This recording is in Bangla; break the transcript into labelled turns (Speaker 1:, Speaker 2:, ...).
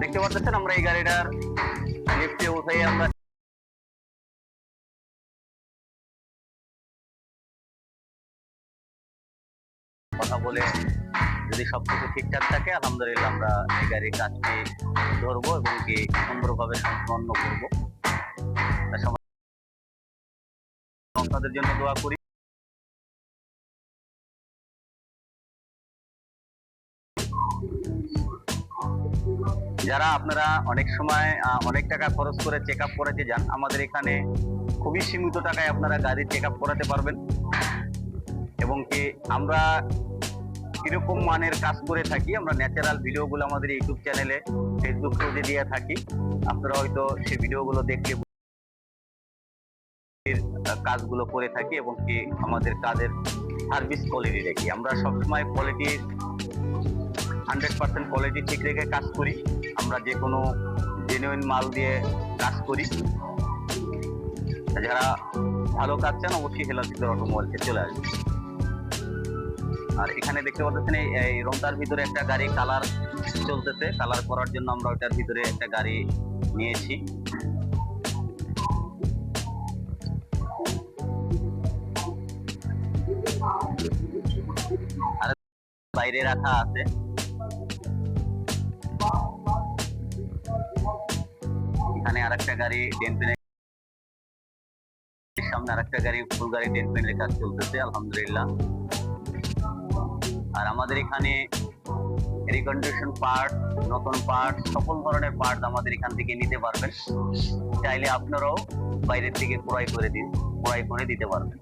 Speaker 1: দেখতে পাচ্ছেন আমরা এই গাড়িটার লিফটে উঠে আমরা কথা বলে যদি সবকিছু ঠিকঠাক থাকে, আলহামদুলিল্লাহ আমরা এই গাড়ির কাজটি ধরবো এবং কি সুন্দরভাবে সম্পন্ন করব। আপনাদের জন্য দোয়া করি। যারা আপনারা অনেক সময় অনেক টাকা খরচ করে চেক আপ করাতে যান, আমাদের এখানে খুবই সীমিত টাকায় আপনারা গাড়ি চেক আপ করাতে পারবেন। এবং কি আমরা কীরকম মানের কাজ করে থাকি, আমরা ন্যাচারাল ভিডিওগুলো আমাদের ইউটিউব চ্যানেলে ফেসবুক পেজে দিয়ে থাকি। আপনারা হয়তো সেই ভিডিওগুলো দেখে এর কাজগুলো করে থাকি এবং কি আমাদের কাজের সার্ভিস কোয়ালিটি দেখি। আমরা সবসময় কোয়ালিটি হান্ড্রেড পার্সেন্ট কোয়ালিটি ঠিক রেখে কাজ করি। আমরা যে কোনো জেনুইন মাল দিয়ে কাজ করি। যারা ভালো কাজ চান, অবশ্যই হেলাদিদার অটোমোবাইলকে চলে আসবে আর এখানে দেখতে পাচ্ছেন এই রংটার ভিতরে একটা গাড়ি কালার চলতেছে। কালার করার জন্য আমরা ওটার ভিতরে একটা গাড়ি নিয়েছি। আর বাইরে রাখা আছে। এখানে আরেকটা গাড়ি ডেনপেনের সামনে আরেকটা গাড়ি, ফুল গাড়ি ডেনপেনের কাজ চলতেছে, আলহামদুলিল্লাহ। আর আমাদের এখানে রিকন্ডিশন পার্ট নতুন পার্ট সকল ধরনের পার্ট আমাদের এখান থেকে নিতে পারবেন। চাইলে আপনারাও বাইরের থেকে ক্রয় করে দিন, ক্রয় করে দিতে পারবেন।